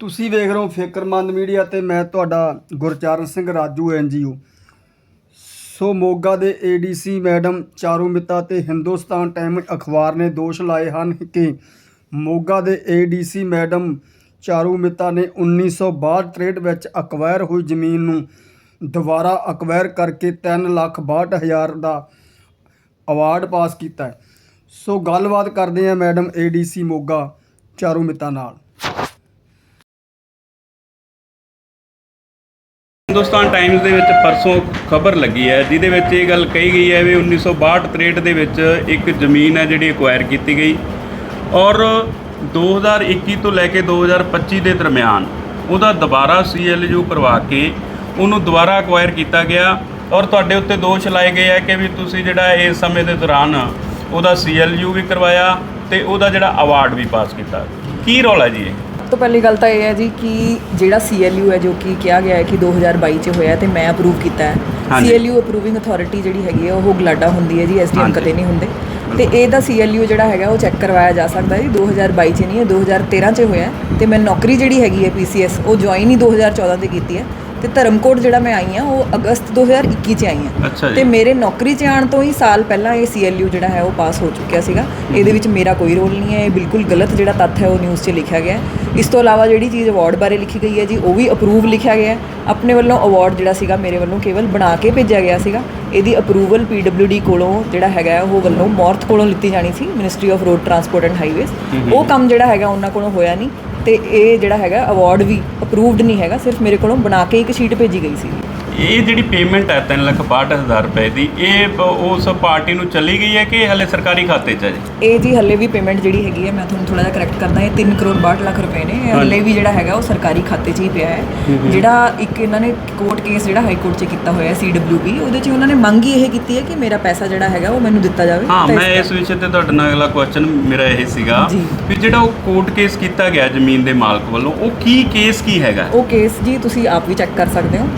ਤੁਸੀਂ ਵੇਖ ਰਹੇ ਹੋ ਫਿਕਰਮੰਦ ਮੀਡੀਆ ਤੇ ਮੈਂ ਤੁਹਾਡਾ ਗੁਰਚਰਨ ਸਿੰਘ ਰਾਜੂ ਐਨਜੀਓ ਸੋ ਮੋਗਾ ਦੇ ਏਡੀਸੀ ਮੈਡਮ ਚਾਰੂ ਮਿੱਤਾ ਤੇ ਹਿੰਦੁਸਤਾਨ ਟਾਈਮ ਅਖਬਾਰ ਨੇ ਦੋਸ਼ ਲਾਏ ਹਨ ਕਿ ਮੋਗਾ ਦੇ ਏਡੀਸੀ ਮੈਡਮ ਚਾਰੂ ਮਿੱਤਾ ਨੇ 1962 ਵਿੱਚ ਅਕਵਾਇਰ ਹੋਈ ਜ਼ਮੀਨ ਨੂੰ ਦੁਬਾਰਾ ਅਕਵਾਇਰ ਕਰਕੇ 3 ਲੱਖ 62 ਹਜ਼ਾਰ ਦਾ ਅਵਾਰਡ ਪਾਸ ਕੀਤਾ ਸੋ ਗੱਲਬਾਤ ਕਰਦੇ ਹਾਂ ਮੈਡਮ ਏਡੀਸੀ ਮੋਗਾ ਚਾਰੂ ਮਿੱਤਾ ਨਾਲ। ਹਿੰਦੁਸਤਾਨ ਟਾਈਮਜ਼ ਦੇ ਵਿੱਚ ਪਰਸੋਂ ਖਬਰ ਲੱਗੀ ਹੈ, ਜਿਹਦੇ ਵਿੱਚ ਇਹ ਗੱਲ ਕਹੀ ਗਈ ਹੈ ਵੀ 1962 63 ਦੇ ਵਿੱਚ ਇੱਕ ਜ਼ਮੀਨ ਹੈ ਜਿਹੜੀ ਐਕਵਾਇਰ ਕੀਤੀ ਗਈ ਔਰ 2021 ਤੋਂ ਲੈ ਕੇ 2025 ਦੇ ਦਰਮਿਆਨ ਉਹਦਾ ਦੁਬਾਰਾ ਸੀਐਲਯੂ ਕਰਵਾ ਕੇ ਉਹਨੂੰ ਦੁਬਾਰਾ ਐਕਵਾਇਰ ਕੀਤਾ ਗਿਆ ਔਰ ਤੁਹਾਡੇ ਉੱਤੇ ਦੋਸ਼ ਲਾਏ ਗਏ ਹੈ ਕਿ ਵੀ ਤੁਸੀਂ ਜਿਹੜਾ ਇਸ ਸਮੇਂ ਦੇ ਦੌਰਾਨ ਉਹਦਾ ਸੀਐਲਯੂ ਵੀ ਕਰਵਾਇਆ ਤੇ ਉਹਦਾ ਜਿਹੜਾ ਅਵਾਰਡ ਵੀ ਪਾਸ ਕੀਤਾ। ਕੀ ਰੋਲ ਹੈ ਜੀ ਇਹ? ਤੋਂ ਪਹਿਲੀ ਗੱਲ ਤਾਂ ਇਹ ਹੈ ਜੀ ਕਿ ਜਿਹੜਾ CLU ਹੈ ਜੋ ਕਿ ਕਿਹਾ ਗਿਆ ਹੈ ਕਿ 2022 ਚ ਹੋਇਆ ਤੇ ਮੈਂ ਅਪਰੂਵ ਕੀਤਾ ਹੈ। ਹਾਂਜੀ। CLU ਅਪਰੂਵਿੰਗ ਅਥਾਰਟੀ ਜਿਹੜੀ ਹੈਗੀ ਹੈ ਉਹ ਗਲਾਡਾ ਹੁੰਦੀ ਹੈ ਜੀ ਐਸਡੀਐਮ ਹਾਂਜੀ। ਕਦੇ ਨਹੀਂ ਹੁੰਦੇ। ਤੇ ਇਹਦਾ CLU ਜਿਹੜਾ ਹੈਗਾ ਉਹ ਚੈੱਕ ਕਰਵਾਇਆ ਜਾ ਸਕਦਾ ਜੀ। 2022 ਚ ਨਹੀਂ ਹੈ 2013 ਚ ਹੋਇਆ ਹੈ। ਤੇ ਮੈਂ ਨੌਕਰੀ ਜਿਹੜੀ ਹੈਗੀ ਹੈ PCS ਉਹ ਜੁਆਇਨ ਹੀ 2014 ਤੇ ਕੀਤੀ ਹੈ। ਤੇ ਧਰਮਕੋਟ ਜਿਹੜਾ ਮੈਂ ਆਈ ਹਾਂ ਉਹ ਅਗਸਤ 2021 ਚ ਆਈ ਜੀ। ਤੇ ਮੇਰੇ ਨੌਕਰੀ 'ਚ ਆਉਣ ਤੋਂ ਹੀ ਸਾਲ ਪਹਿਲਾਂ ਇਹ CLU ਜਿਹੜਾ ਹੈ ਉਹ ਪਾਸ ਹੋ ਚੁੱਕਿਆ ਸੀਗਾ। ਇਹਦੇ ਵਿੱਚ ਮੇਰਾ ਕੋਈ ਰੋਲ ਨਹੀਂ ਹੈ ਇਹ ਬਿਲਕੁਲ ਗਲਤ ਜਿਹੜਾ ਤੱਥ ਹੈ ਉਹ ਨਿਊਜ਼ 'ਚ ਲਿਖਿਆ ਗਿਆ ਇਸ ਤੋਂ ਇਲਾਵਾ ਜਿਹੜੀ ਚੀਜ਼ ਅਵਾਰਡ ਬਾਰੇ ਲਿਖੀ ਗਈ ਹੈ ਜੀ ਉਹ ਵੀ ਅਪਰੂਵ ਲਿਖਿਆ ਗਿਆ ਆਪਣੇ ਵੱਲੋਂ ਅਵਾਰਡ ਜਿਹੜਾ ਸੀਗਾ ਮੇਰੇ ਵੱਲੋਂ ਕੇਵਲ ਬਣਾ ਕੇ ਭੇਜਿਆ ਗਿਆ ਸੀਗਾ। ਇਹਦੀ ਅਪਰੂਵਲ PWD ਕੋਲੋਂ ਜਿਹੜਾ ਹੈਗਾ ਉਹ ਵੱਲੋਂ ਮੌਰਥ ਕੋਲੋਂ ਲਿੱਤੀ ਜਾਣੀ ਸੀ ministry of road transport and highways ਉਹ ਕੰਮ ਜਿਹੜਾ ਹੈਗਾ ਉਹਨਾਂ ਕੋਲੋਂ ਹੋਇਆ ਨਹੀਂ। ਤੇ ਇਹ ਜਿਹੜਾ ਹੈਗਾ ਅਵਾਰਡ ਵੀ ਅਪਰੂਵਡ ਨਹੀਂ ਹੈਗਾ, ਸਿਰਫ ਮੇਰੇ ਕੋਲੋਂ ਬਣਾ ਕੇ ਇੱਕ ਸ਼ੀਟ ਭੇਜੀ ਗਈ ਸੀ। ਇਹ ਜਿਹੜੀ ਪੇਮੈਂਟ ਹੈ 3 ਲੱਖ 62000 ਰੁਪਏ ਦੀ ਇਹ ਉਸ ਪਾਰਟੀ ਨੂੰ ਚਲੀ ਗਈ ਹੈ ਕਿ ਹਲੇ ਸਰਕਾਰੀ ਖਾਤੇ 'ਚ ਹੈ ਜੀ? ਇਹ ਜੀ ਹੱਲੇ ਵੀ ਪੇਮੈਂਟ ਜਿਹੜੀ ਹੈਗੀ ਹੈ ਮੈਂ ਤੁਹਾਨੂੰ ਥੋੜਾ ਜਿਹਾ ਕਰੈਕਟ ਕਰਦਾ ਇਹ 3 ਕਰੋੜ 62 ਲੱਖ ਰੁਪਏ ਨੇ। ਇਹ ਹੱਲੇ ਵੀ ਜਿਹੜਾ ਹੈਗਾ ਉਹ ਸਰਕਾਰੀ ਖਾਤੇ 'ਚ ਹੀ ਪਿਆ ਹੈ। ਜਿਹੜਾ ਇੱਕ ਇਹਨਾਂ ਨੇ ਕੋਰਟ ਕੇਸ ਜਿਹੜਾ ਹਾਈ ਕੋਰਟ 'ਚ ਕੀਤਾ ਹੋਇਆ ਹੈ CWB ਉਹਦੇ 'ਚ ਉਹਨਾਂ ਨੇ ਮੰਗ ਹੀ ਇਹ ਕੀਤੀ ਹੈ ਕਿ ਮੇਰਾ ਪੈਸਾ ਜਿਹੜਾ ਹੈਗਾ ਉਹ ਮੈਨੂੰ ਦਿੱਤਾ ਜਾਵੇ। ਹਾਂ ਮੈਂ ਇਸ ਵਿਸ਼ੇ ਤੇ ਤੁਹਾਡੇ ਨਾਲ ਅਗਲਾ ਕੁਐਸਚਨ ਮੇਰਾ ਇਹ ਸੀਗਾ। ਵੀ ਜਿਹੜਾ ਉਹ ਕੋਰਟ ਕੇਸ ਕੀਤਾ ਗਿਆ ਜ਼ਮੀਨ ਦੇ ਮਾਲਕ ਵੱਲੋਂ ਉਹ ਕੀ ਕੇਸ ਕੀ ਹੈਗਾ? ਉਹ ਕੇਸ ਜੀ ਤੁਸੀਂ ਆਪ ਵੀ ਚੈੱਕ ਕਰ ਸਕਦੇ ਹੋ।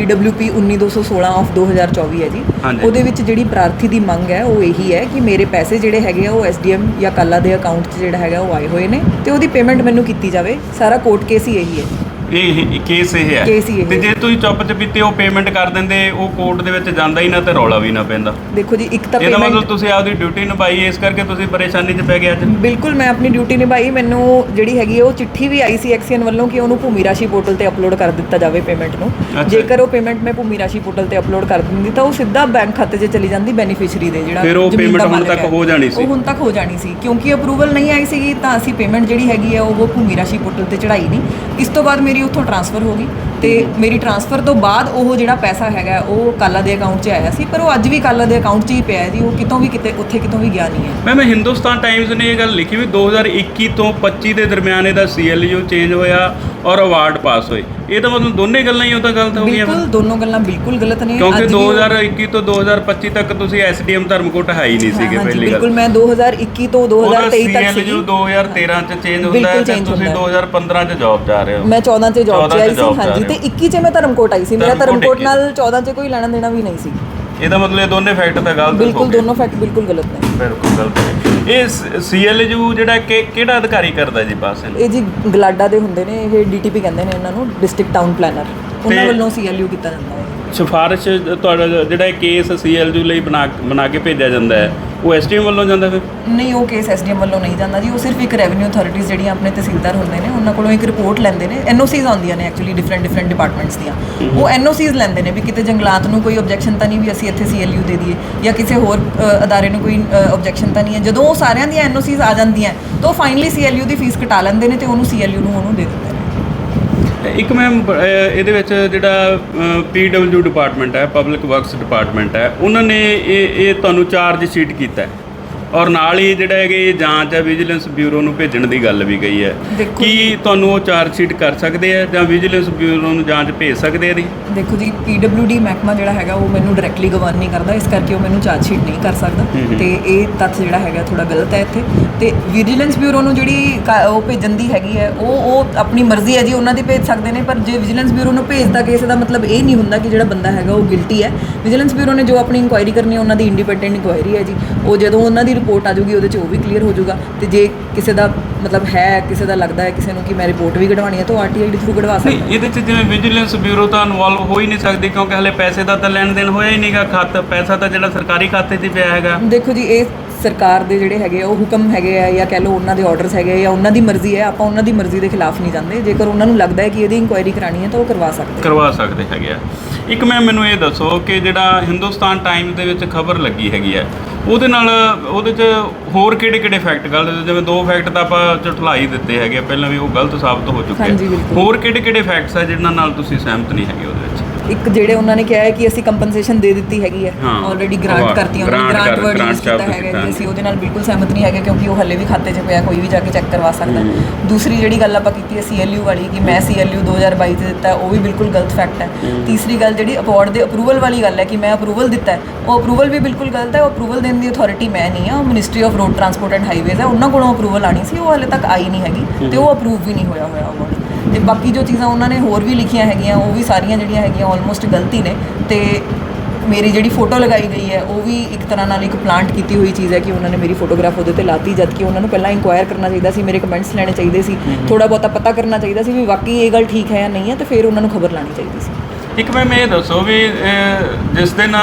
CWP 19216 ਆਫ 2024 ਹੈ ਜੀ। ਹਾਂਜੀ। ਉਹਦੇ ਵਿੱਚ ਜਿਹੜੀ ਪ੍ਰਾਰਥੀ ਦੀ ਮੰਗ ਹੈ ਉਹ ਇਹੀ ਹੈ ਕਿ ਮੇਰੇ ਪੈਸੇ ਜਿਹੜੇ ਹੈਗੇ ਆ ਉਹ SDM ਜਾਂ ਕਾਲਾ ਦੇ ਅਕਾਊਂਟ 'ਚ ਜਿਹੜਾ ਹੈਗਾ ਉਹ ਆਏ ਹੋਏ ਨੇ ਤੇ ਉਹਦੀ ਪੇਮੈਂਟ ਮੈਨੂੰ ਕੀਤੀ ਜਾਵੇ। ਸਾਰਾ ਕੋਰਟ ਕੇਸ ਹੀ ਇਹੀ ਹੈ। ਇਹ ਕੇਸ ਇਹ ਹੈ ਕੇਸ ਹੀ ਇਹ ਤੇ। ਜੇ ਤੁਸੀਂ ਚੁੱਪ ਚਪੀਤੇ ਉਹ ਪੇਮੈਂਟ ਕਰ ਦਿੰਦੇ ਉਹ ਕੋਰਟ ਦੇ ਵਿੱਚ ਜਾਂਦਾ ਹੀ ਨਾ ਤੇ ਰੌਲਾ ਵੀ ਨਾ ਪੈਂਦਾ ਦੇਖੋ ਜੀ ਇੱਕ ਤਾਂ ਇਹਦਾ ਮਤਲਬ ਪੇਮੈਂਟ ਤੁਸੀਂ ਆਪਦੀ ਡਿਊਟੀ ਨਿਭਾਈ ਇਸ ਕਰਕੇ ਤੁਸੀਂ ਪਰੇਸ਼ਾਨੀ 'ਚ ਪੈ ਗਏ ਅੱਜ ਬਿਲਕੁਲ ਮੈਂ ਆਪਣੀ ਡਿਊਟੀ ਨਿਭਾਈ ਮੈਨੂੰ ਜਿਹੜੀ ਹੈਗੀ ਹੈ ਉਹ ਚਿੱਠੀ ਵੀ ਆਈ ਸੀ ਐਕਸੀਅਨ ਵੱਲੋਂ ਕਿ ਉਹਨੂੰ ਭੂਮੀ ਰਾਸ਼ੀ ਪੋਰਟਲ ਤੇ ਅਪਲੋਡ ਕਰ ਦਿੱਤਾ ਜਾਵੇ ਪੇਮੈਂਟ ਨੂੰ ਅੱਛਾ। ਜੇਕਰ ਉਹ ਪੇਮੈਂਟ ਮੈਂ ਭੂਮੀ ਰਾਸ਼ੀ ਪੋਰਟਲ ਤੇ ਅਪਲੋਡ ਕਰ ਦਿੰਦੀ ਤਾਂ ਉਹ ਸਿੱਧਾ ਬੈਂਕ ਖਾਤੇ 'ਚ ਚਲੀ ਜਾਂਦੀ ਬੈਨੀਫੀਸ਼ੀਅਰੀ ਦੇ ਜਿਹੜਾ ਫਿਰ ਉਹ ਜ਼ਮੀਨ ਦਾ payment ਹੁਣ ਮਾਲਕ ਤੱਕ ਹੈ। ਹੋ ਜਾਣੀ ਸੀ। ਉਹ ਹੁਣ ਤੱਕ ਹੋ ਜਾਣੀ ਸੀ ਕਿਉਂਕਿ ਅਪਰੂਵਲ ਨਹੀਂ ਆਈ ਸੀਗੀ ਤਾਂ ਅਸੀਂ ਪੇਮੈਂਟ ਜਿਹੜੀ ਹੈਗੀ ਹੈ ਉਹ ਭੂਮੀ ਰਾਸ਼ੀ ਪੋਰਟਲ ਤੇ ਚੜਾਈ ਨਹੀਂ ਇਸ ਤੋਂ ਬਾਅਦ ਮੇਰੀ ਉੱਥੋਂ ਟਰਾਂਸਫਰ ਹੋ ਗਈ। ਤੇ ਮੇਰੀ ਟਰਾਂਸਫਰ ਤੋਂ ਬਾਅਦ ਉਹ ਜਿਹੜਾ ਪੈਸਾ ਹੈਗਾ ਉਹ ਕਾਲਾ ਦੇ ਅਕਾਊਂਟ 'ਚ ਆਇਆ ਸੀ ਪਰ ਉਹ ਅੱਜ ਵੀ ਕਾਲਾ ਦੇ ਅਕਾਊਂਟ 'ਚ ਹੀ ਪਿਆ ਹੈ ਜੀ ਉਹ ਕਿਤੋਂ ਵੀ ਕਿਤੇ ਉੱਥੇ ਕਿਤੋਂ ਵੀ ਗਿਆ ਨਹੀਂ ਹੈ। ਮੈਂ ਮੈਂ ਹਿੰਦੁਸਤਾਨ ਟਾਈਮਜ਼ ਨੇ ਇਹ ਗੱਲ ਲਿਖੀ ਵੀ 2021 ਤੋਂ 25 ਦੇ ਦਰਮਿਆਨ ਇਹਦਾ ਸੀਐਲਯੂ ਚੇਂਜ ਹੋਇਆ ਔਰ ਅਵਾਰਡ ਪਾਸ ਹੋਏ। ਇਹ ਤਾਂ ਮਤਲਬ ਦੋਨੇ ਗੱਲਾਂ ਹੀ ਉਹ ਤਾਂ ਗਲਤ ਹੋ ਗਈਆਂ। ਬਿਲਕੁਲ ਦੋਨੋਂ ਗੱਲਾਂ ਬਿਲਕੁਲ ਗਲਤ ਨੇ। ਕਿਉਂਕਿ ਅੱਜ ਵੀ ਉਹ- 2021 ਤੋਂ 2025 ਤੱਕ ਤੁਸੀਂ ਐਸਡੀਐਮ ਧਰਮਕੋਟ ਹੈ ਹੀ ਨਹੀਂ ਸੀਗੇ ਪਹਿਲੀ ਬਿਲਕੁਲ ਗੱਲ ਮੈਂ 2021 ਤੋਂ 2023 ਤੱਕ ਸੀ ਸੀਐਲਯੂ 2013 ਚ ਚੇਂਜ ਹੁੰਦਾ ਹੈ ਬਿਲਕੁਲ ਤੇ ਤੁਸੀਂ ਹੁੰਦਾ 2015 ਚ ਜੌਬ ਜਾ ਰਹੇ ਹੋ। ਮੈਂ 14 ਚ ਜੌਬ 'ਚ 14 ਆਈ ਚ ਸੀ ਹਾਂਜੀ ਰਹੇ ਤੇ 21 ਚ ਮੈਂ ਧਰਮਕੋਟ ਆਈ ਸੀ। ਮੇਰਾ ਧਰਮਕੋਟ। ਨਾਲ 14 ਚ ਕੋਈ ਲੈਣਾ ਦੇਣਾ ਵੀ ਨਹੀਂ ਸੀ। ਇਹਦਾ ਮਤਲਬ ਇਹ ਦੋਨੇ ਫੈਕਟ ਤਾਂ ਗਲਤ ਹੋ ਬਿਲਕੁਲ ਦੋਨੋਂ ਫੈਕਟ ਬਿਲਕੁਲ ਗਲਤ ਨੇ। ਬਿਲਕੁਲ ਗਲਤ ਹੈ ਇਹ ਸੀਐਲਯੂ ਜਿਹੜਾ ਕਿ ਕਿਹੜਾ ਅਧਿਕਾਰੀ ਕਰਦਾ ਜੀ ਪਾਸ ਇਹ ਜੀ ਗਲਾਡਾ ਦੇ ਹੁੰਦੇ ਨੇ ਇਹ ਡੀਟੀਪੀ ਕਹਿੰਦੇ ਨੇ ਇਹਨਾਂ ਨੂੰ ਡਿਸਟ੍ਰਿਕਟ ਟਾਊਨ ਪਲੈਨਰ ਉਹਨਾਂ ਵੱਲੋਂ ਸੀਐਲਯੂ ਕੀਤਾ ਜਾਂਦਾ ਹੈ। ਸਿਫਾਰਿਸ਼ ਤੁਹਾਡਾ ਜਿਹੜਾ ਇਹ ਕੇਸ ਸੀਐਲਯੂ ਲਈ ਬਣਾ ਬਣਾ ਕੇ ਭੇਜਿਆ ਜਾਂਦਾ ਹੈ ਉਹ ਐਸਡੀਐਮ ਵੱਲੋਂ ਜਾਂਦਾ ਫਿਰ? ਨਹੀਂ ਉਹ ਕੇਸ ਐਸਡੀਐਮ ਵੱਲੋਂ ਨਹੀਂ ਜਾਂਦਾ ਜੀ ਉਹ ਸਿਰਫ ਇੱਕ ਰੈਵਨਿਊ ਅਥਾਰਟੀਜ਼ ਜਿਹੜੀਆਂ ਆਪਣੇ ਤਹਿਸੀਲਦਾਰ ਹੁੰਦੇ ਨੇ ਉਹਨਾਂ ਕੋਲੋਂ ਇੱਕ ਰਿਪੋਰਟ ਲੈਂਦੇ ਨੇ ਐਨਓਸੀਜ਼ ਆਉਂਦੀਆਂ ਨੇ ਐਕਚੁਅਲੀ ਡਿਫਰੈਂਟ ਡਿਫਰੈਂਟ ਡਿਪਾਰਟਮੈਂਟਸ ਦੀਆਂ। ਉਹ ਐਨਓਸੀਜ਼ ਲੈਂਦੇ ਨੇ ਵੀ ਕਿਤੇ ਜੰਗਲਾਤ ਨੂੰ ਕੋਈ ਆਬਜੈਕਸ਼ਨ ਤਾਂ ਨਹੀਂ ਵੀ ਅਸੀਂ ਇੱਥੇ ਸੀਐਲਯੂ ਦੇ ਦਈਏ ਜਾਂ ਕਿਸੇ ਹੋਰ ਅਦਾਰੇ ਨੂੰ ਕੋਈ ਆਬਜੈਕਸ਼ਨ ਤਾਂ ਨਹੀਂ ਹੈ। ਜਦੋਂ ਉਹ ਸਾਰਿਆਂ ਦੀਆਂ ਐਨਓਸੀਜ਼ ਆ ਜਾਂਦੀਆਂ ਤਾਂ ਉਹ ਫਾਈਨਲੀ ਸੀਐਲਯੂ ਦੀ ਫੀਸ ਕਟਾ ਲੈਂਦੇ ਨੇ ਤੇ ਉਹਨੂੰ ਸੀਐਲਯੂ ਨੂੰ ਉਹਨੂੰ ਦੇ ਦਿੰਦੇ ਨੇ। ਇੱਕ ਮੈਮ ਇਹਦੇ ਵਿੱਚ ਜਿਹੜਾ ਪੀਡਬਲਯੂ ਡਿਪਾਰਟਮੈਂਟ ਹੈ ਪਬਲਿਕ ਵਰਕਸ ਡਿਪਾਰਟਮੈਂਟ ਹੈ, ਉਹਨਾਂ ਨੇ ਇਹ ਇਹ ਤੁਹਾਨੂੰ ਚਾਰਜ ਸ਼ੀਟ ਕੀਤਾ ਹੈ। ਔਰ ਨਾਲ ਹੀ ਜਿਹੜਾ ਹੈਗੇ ਜਾਂਚ ਹੈ ਵਿਜੀਲੈਂਸ ਬਿਊਰੋ ਨੂੰ ਭੇਜਣ ਦੀ ਗੱਲ ਵੀ ਗਈ ਹੈ। ਕੀ ਤੁਹਾਨੂੰ ਉਹ ਚਾਰਜ ਸ਼ੀਟ ਕਰ ਸਕਦੇ ਆ ਜਾਂ ਵਿਜੀਲੈਂਸ ਬਿਊਰੋ ਨੂੰ ਜਾਂਚ ਭੇਜ ਸਕਦੇ ਆ ਇਹਦੀ? ਦੇਖੋ ਜੀ PWD ਮਹਿਕਮਾ ਜਿਹੜਾ ਹੈਗਾ ਉਹ ਮੈਨੂੰ ਡਾਇਰੈਕਟਲੀ ਗਵਰਨ ਨਹੀਂ ਕਰਦਾ ਇਸ ਕਰਕੇ ਉਹ ਮੈਨੂੰ ਚਾਰਜ ਸ਼ੀਟ ਨਹੀਂ ਕਰ ਸਕਦਾ। ਤੇ ਇਹ ਤੱਥ ਜਿਹੜਾ ਹੈਗਾ ਥੋੜਾ ਗਲਤ ਹੈ ਇੱਥੇ। ਤੇ ਵਿਜੀਲੈਂਸ ਬਿਊਰੋ ਨੂੰ ਜਿਹੜੀ ਉਹ ਭੇਜਣ ਦੀ ਹੈਗੀ ਹੈ ਉਹ ਉਹ ਆਪਣੀ ਮਰਜ਼ੀ ਹੈ ਜੀ ਉਹਨਾਂ ਦੀ ਭੇਜ ਸਕਦੇ ਨੇ ਪਰ ਜੇ ਵਿਜੀਲੈਂਸ ਬਿਊਰੋ ਨੂੰ ਭੇਜਦਾ ਕੇਸ ਦਾ ਮਤਲਬ ਇਹ ਨਹੀਂ ਹੁੰਦਾ ਕਿ ਜਿਹੜਾ ਬੰਦਾ ਹੈਗਾ ਉਹ ਗਿਲਟੀ ਹੈ। ਵਿਜੀਲੈਂਸ ਬਿਊਰੋ ਨੇ ਜੋ ਆਪਣੀ ਇਨਕੁਆਇਰੀ ਕਰਨੀ ਹੈ ਉਹਨਾਂ ਦੀ ਇੰਡੀਪੈਂਡੈਂਟ ਇਨਕੁਆਇਰੀ ਹੈ ਜੀ। ਉਹ ਜਦੋਂ ਉਹਨਾਂ ਦੀ ਰਿਪੋਰਟ ਆ ਜਾਊਗੀ ਉਹਦੇ 'ਚ ਉਹ ਵੀ ਕਲੀਅਰ ਹੋ ਜਾਊਗਾ। ਤੇ ਜੇ ਕਿਸੇ ਦਾ ਮਤਲਬ ਹੈ ਕਿਸੇ ਦਾ ਲੱਗਦਾ ਹੈ ਕਿਸੇ ਨੂੰ ਕਿ ਮੈਂ ਰਿਪੋਰਟ ਵੀ ਕਢਵਾਉਣੀ ਹੈ ਤਾਂ ਆਰਟੀਆਈ ਦੇ ਥਰੂ ਕਢਵਾ ਸਕਦਾ। ਨਹੀਂ ਇਹਦੇ 'ਚ ਜਿਵੇਂ ਵਿਜੀਲੈਂਸ ਬਿਊਰੋ ਤਾਂ ਇਨਵੋਲਵ ਹੋ ਹੀ ਨਹੀਂ ਸਕਦੀ ਕਿਉਂਕਿ ਹਲੇ ਪੈਸੇ ਦਾ ਤਾਂ ਲੈਣ ਦੇਣ ਹੋਇਆ ਹੀ ਨਹੀਂਗਾ ਖਾਤਾ ਪੈਸਾ ਤਾਂ ਜਿਹੜਾ ਸਰਕਾਰੀ ਖਾਤੇ 'ਚ ਪਿਆ ਹੈਗਾ। ਦੇਖੋ ਜੀ ਇਹ ਸਰਕਾਰ ਦੇ ਜਿਹੜੇ ਹੈਗੇ ਆ, ਉਹ ਹੁਕਮ ਹੈਗੇ ਆ ਜਾਂ ਕਹਿ ਲਓ ਉਹਨਾਂ ਦੇ ਆਰਡਰਸ ਹੈਗੇ ਆ ਜਾਂ ਉਹਨਾਂ ਦੀ ਮਰਜ਼ੀ ਹੈ ਆਪਾਂ ਉਹਨਾਂ ਦੀ ਮਰਜ਼ੀ ਦੇ ਖਿਲਾਫ ਨਹੀਂ ਜਾਂਦੇ। ਜੇਕਰ ਉਹਨਾਂ ਨੂੰ ਲੱਗਦਾ ਹੈ ਕਿ ਇਹਦੀ ਇਨਕੁਆਇਰੀ ਕਰਾਣੀ ਹੈ ਤਾਂ ਉਹ ਕਰਵਾ ਸਕਦੇ ਕਰਵਾ ਸਕਦੇ ਹੈਗੇ ਆ। ਇੱਕ ਮੈਂ ਮੈਨੂੰ ਇਹ ਦੱਸੋ ਕਿ ਜਿਹੜਾ ਹਿੰਦੁਸਤਾਨ ਟਾਈਮਜ਼ ਦੇ ਵਿੱਚ ਖਬਰ ਲੱਗੀ ਹੈਗੀ ਹੈ ਉਹਦੇ ਨਾਲ ਉਹਦੇ 'ਚ ਹੋਰ ਕਿਹੜੇ ਕਿਹੜੇ ਫੈਕਟ ਗਲਤ ਜਿਵੇਂ ਦੋ ਫੈਕਟ ਤਾਂ ਆਪਾਂ ਹੀ ਦਿੱਤੇ ਹੈਗੇ ਆ, ਪਹਿਲਾਂ ਵੀ ਉਹ ਗਲਤ ਸਾਬਤ ਹੋ ਚੁੱਕੇ ਆ। ਹੋਰ ਕਿਹੜੇ ਕਿਹੜੇ ਫੈਕਟਸ ਆ ਜਿਨ੍ਹਾਂ ਨਾਲ ਤੁਸੀਂ ਸਹਿਮਤ ਨਹੀਂ ਹੈਗੇ ਇੱਕ ਜਿਹੜੇ ਉਹਨਾਂ ਨੇ ਕਿਹਾ ਹੈ ਕਿ ਅਸੀਂ ਕੰਪਨਸੇਸ਼ਨ ਦੇ ਦਿੱਤੀ ਹੈਗੀ ਹੈ। ਆਲਰੇਡੀ ਗ੍ਰਾਂਟ ਕਰਤੀ ਉਹਨਾਂ ਨੇ ਗ੍ਰਾਂਟ ਵਰਡ ਯੂਜ਼ ਕੀਤਾ ਹੈਗਾ। ਜੀ। ਅਸੀਂ ਉਹਦੇ ਨਾਲ ਬਿਲਕੁਲ ਸਹਿਮਤ ਨਹੀਂ ਹੈਗੇ ਕਿਉਂਕਿ ਉਹ ਹੱਲੇ ਵੀ ਖਾਤੇ 'ਚ ਪਿਆ ਕੋਈ ਵੀ ਜਾ ਕੇ ਚੈੱਕ ਕਰਵਾ ਸਕਦਾ। ਦੂਸਰੀ ਜਿਹੜੀ ਗੱਲ ਆਪਾਂ ਕੀਤੀ ਹੈ ਸੀਐਲਯੂ ਵਾਲੀ ਕਿ ਮੈਂ ਸੀਐਲਯੂ 2022 'ਚ ਦਿੱਤਾ ਉਹ ਵੀ ਬਿਲਕੁਲ ਗਲਤ ਫੈਕਟ ਹੈ। ਤੀਸਰੀ ਗੱਲ ਜਿਹੜੀ ਅਵਾਰਡ ਦੇ ਅਪਰੂਵਲ ਵਾਲੀ ਗੱਲ ਹੈ ਕਿ ਮੈਂ ਅਪਰੂਵਲ ਦਿੱਤਾ ਹੈ। ਉਹ ਅਪਰੂਵਲ ਵੀ ਬਿਲਕੁਲ ਗਲਤ ਹੈ। ਉਹ ਅਪਰੂਵਲ ਦੇਣ ਦੀ ਅਥਾਰਟੀ ਮੈਂ ਨਹੀਂ ਆ ਉਹ ministry of road transport and highways ਹੈ। ਉਹਨਾਂ ਕੋਲੋਂ ਅਪਰੂਵਲ ਆਣੀ ਸੀ। ਉਹ ਹਲੇ ਤੱਕ ਆਈ ਨਹੀਂ ਹੈਗੀ ਤੇ ਉਹ ਅਪਰੂਵ ਵੀ ਨਹੀਂ ਹੋਇਆ ਹੋਇਆ ਅਵਾਰਡ ਤੇ ਬਾਕੀ ਜੋ ਚੀਜ਼ਾਂ ਉਹਨਾਂ ਨੇ ਹੋਰ ਵੀ ਲਿਖੀਆਂ ਹੈਗੀਆਂ ਉਹ ਵੀ ਸਾਰੀਆਂ ਜਿਹੜੀਆਂ ਹੈਗੀਆਂ ਆਲਮੋਸਟ ਗਲਤੀ ਨੇ। ਤੇ ਮੇਰੀ ਜਿਹੜੀ ਫੋਟੋ ਲਗਾਈ ਗਈ ਹੈ ਉਹ ਵੀ ਇੱਕ ਤਰ੍ਹਾਂ ਨਾਲ ਇੱਕ ਪਲਾਂਟ ਕੀਤੀ ਹੋਈ ਚੀਜ਼ ਹੈ ਕਿ ਉਹਨਾਂ ਨੇ ਮੇਰੀ ਫੋਟੋਗ੍ਰਾਫ ਉਹਦੇ ਤੇ ਲਾਤੀ ਜਦ ਕਿ ਉਹਨਾਂ ਨੂੰ ਪਹਿਲਾਂ ਇਨਕੁਆਇਰ ਕਰਨਾ ਚਾਹੀਦਾ ਸੀ ਮੇਰੇ ਕਮੈਂਟਸ ਲੈਣੇ ਚਾਹੀਦੇ ਸੀ। ਥੋੜਾ ਬਹੁਤਾ ਪਤਾ ਕਰਨਾ ਚਾਹੀਦਾ ਸੀ ਵੀ ਵਾਕਈ ਇਹ ਗੱਲ ਠੀਕ ਹੈ ਜਾਂ ਨਹੀਂ ਹੈ ਤੇ ਫਿਰ ਉਹਨਾਂ ਨੂੰ ਖਬਰ ਲਾਣੀ ਚਾਹੀਦੀ ਸੀ। ਇੱਕ ਮੈਂ ਇਹ ਦੱਸੋ ਵੀ ਜਿਸ ਦਿਨ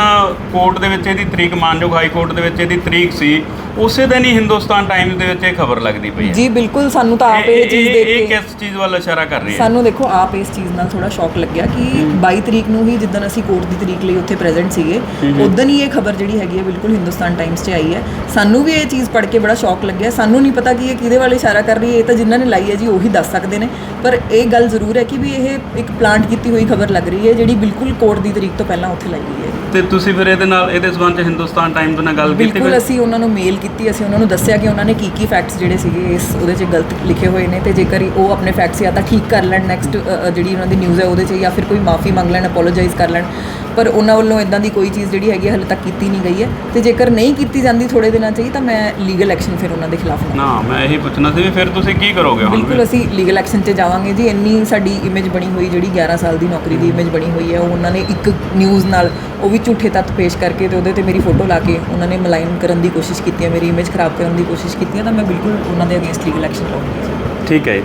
ਕੋਰਟ ਦੇ ਵਿੱਚ ਇਹਦੀ ਤਰੀਕ ਮਾਨਯੋਗ ਹਾਈ ਕੋਰਟ ਦੇ ਵਿੱਚ ਇਹਦੀ ਤਰੀਕ ਸੀ ਉਸੇ ਦਿਨ ਹੀ ਹਿੰਦੁਸਤਾਨ ਟਾਈਮਜ਼ ਦੇ ਵਿੱਚ ਇਹ ਖਬਰ ਲੱਗਦੀ ਪਈ ਹੈ। ਜੀ ਬਿਲਕੁਲ ਸਾਨੂੰ ਤਾਂ ਆਪ ਇਹ ਇਹ ਚੀਜ਼ ਇਹ- ਦੇਖ ਇਹ ਕੇ ਕਿਸ ਚੀਜ਼ ਵੱਲ ਇਸ਼ਾਰਾ ਕਰ ਰਹੀ ਹੈ? ਸਾਨੂੰ ਦੇਖੋ ਆਪ ਇਸ ਚੀਜ਼ ਨਾਲ ਥੋੜਾ ਸ਼ੌਕ ਲੱਗਿਆ ਕਿ 22 ਤਰੀਕ ਨੂੰ ਹੀ ਜਿੱਦਣ ਅਸੀਂ ਕੋਰਟ ਦੀ ਤਰੀਕ ਲਈ ਉੱਥੇ ਪ੍ਰੈਜ਼ੈਂਟ ਸੀਗੇ ਉਦੋਂ ਹੀ। ਇਹ ਖਬਰ ਜਿਹੜੀ ਹੈਗੀ ਹੈ ਬਿਲਕੁਲ ਹਿੰਦੁਸਤਾਨ ਟਾਈਮਸ 'ਚ ਆਈ ਹੈ। ਸਾਨੂੰ ਵੀ ਇਹ ਚੀਜ਼ ਪੜ੍ਹ ਕੇ ਬੜਾ ਸ਼ੌਕ ਲੱਗਿਆ। ਸਾਨੂੰ ਨਹੀਂ ਪਤਾ ਕਿ ਇਹ ਕਿਹਦੇ ਵੱਲ ਇਸ਼ਾਰਾ ਕਰ ਰਹੀ ਹੈ। ਇਹ ਤਾਂ ਜਿਨ੍ਹਾਂ ਨੇ ਲਾਈ ਹੈ ਜੀ ਉਹੀ ਦੱਸ ਸਕਦੇ ਨੇ। ਪਰ ਇਹ ਗੱਲ ਜ਼ਰੂਰ ਹੈ ਕਿ ਵੀ ਇਹ ਇੱਕ ਪਲਾਂਟ ਕੀਤੀ ਹੋਈ ਖਬਰ ਲੱਗ ਰਹੀ ਹੈ ਜਿਹੜੀ ਬਿਲਕੁਲ ਕੋਰਟ ਦੀ ਤਰੀਕ ਤੋਂ ਪਹਿਲਾਂ ਉੱਥੇ ਲਾਈ ਗਈ ਹੈ। ਤੇ ਤੁਸੀਂ ਫਿਰ ਇਹਦੇ ਨਾਲ ਇਹਦੇ ਸਬੰਧ ਚ ਹਿੰਦੁਸਤਾਨ ਟਾਈਮਜ਼ ਨਾਲ ਗੱਲ ਕੀਤੀ ਬਿਲਕੁਲ ਅਸੀਂ ਉਹਨਾਂ ਨੂੰ ਮੇਲ ਕੀਤੀ ਅਸੀਂ ਉਹਨਾਂ ਨੂੰ ਦੱਸਿਆ ਕਿ ਉਹਨਾਂ ਨੇ ਕੀ ਕੀ ਫੈਕਟਸ ਜਿਹੜੇ ਸੀਗੇ ਇਸ ਉਹਦੇ 'ਚ ਗਲਤ ਲਿਖੇ ਹੋਏ ਨੇ ਤੇ ਜੇਕਰ ਉਹ ਆਪਣੇ ਫੈਕਟਸ ਜਾਂ ਤਾਂ ਠੀਕ ਕਰ ਲੈਣ ਨੈਕਸਟ ਜਿਹੜੀ ਉਹਨਾਂ ਦੀ ਨਿਊਜ਼ ਹੈ ਉਹਦੇ 'ਚ ਜਾਂ ਫਿਰ ਕੋਈ ਮਾਫੀ ਮੰਗ ਲੈਣ ਅਪੋਲੋਜਾਈਜ਼ ਕਰ ਲੈਣ ਪਰ ਉਹਨਾਂ ਵੱਲੋਂ ਇਦਾਂ ਦੀ ਕੋਈ ਚੀਜ਼ ਜਿਹੜੀ ਹੈਗੀ ਹਲੇ ਤੱਕ ਕੀਤੀ ਨਹੀਂ ਗਈ ਹੈ ਤੇ ਜੇਕਰ ਨਹੀਂ ਕੀਤੀ ਜਾਂਦੀ ਥੋੜੇ ਦਿਨਾਂ 'ਚ ਹੀ ਤਾਂ ਮੈਂ ਲੀਗਲ ਐਕਸ਼ਨ ਫਿਰ ਉਹਨਾਂ ਦੇ ਖਿਲਾਫ ਨਾ ਮੈਂ ਇਹੀ ਪੁੱਛਣਾ ਸੀ ਵੀ ਫਿਰ ਤੁਸੀਂ ਕੀ ਕਰੋਗੇ ਹੁਣ ਬਿਲਕੁਲ ਅਸੀਂ ਲੀਗਲ ਐਕਸ਼ਨ 'ਚ ਜਾਵਾਂਗੇ ਜੀ ਇੰਨੀ ਸਾਡੀ ਇਮੇਜ ਬਣੀ ਹੋਈ ਜਿਹੜੀ 11 ਸਾਲ ਦੀ ਨੌਕਰੀ ਦੀ ਇਮੇਜ ਬਣੀ ਹੋਈ ਹੈ ਉਹ ਉਹਨਾਂ ਨੇ ਇੱਕ ਨਿਊਜ਼ ਨਾਲ ਉਹ ਵੀ ਝੂਠੇ ਤੱਤ ਪੇਸ਼ ਕਰਕੇ ਤੇ ਉਹਦੇ ਤੇ ਮੇਰੀ ਫੋਟੋ ਲਾ ਕੇ ਉਹਨਾਂ ਨੇ ਮਲਾਈਨ ਕਰਨ ਦੀ ਕੋਸ਼ਿਸ਼ ਕੀਤੀ ਹੈ, ਮੇਰੀ ਇਮੇਜ ਖਰਾਬ ਕਰਨ ਦੀ ਕੋਸ਼ਿਸ਼ ਕੀਤੀ ਹੈ, ਤਾਂ ਮੈਂ ਬਿਲਕੁਲ ਉਹਨਾਂ ਦੇ ਅਗੇਂਸਟ ਲੀਗਲ ਐਕਸ਼ਨ ਲਵਾਂਗੀ ਠੀਕ ਹੈ ਜੀ।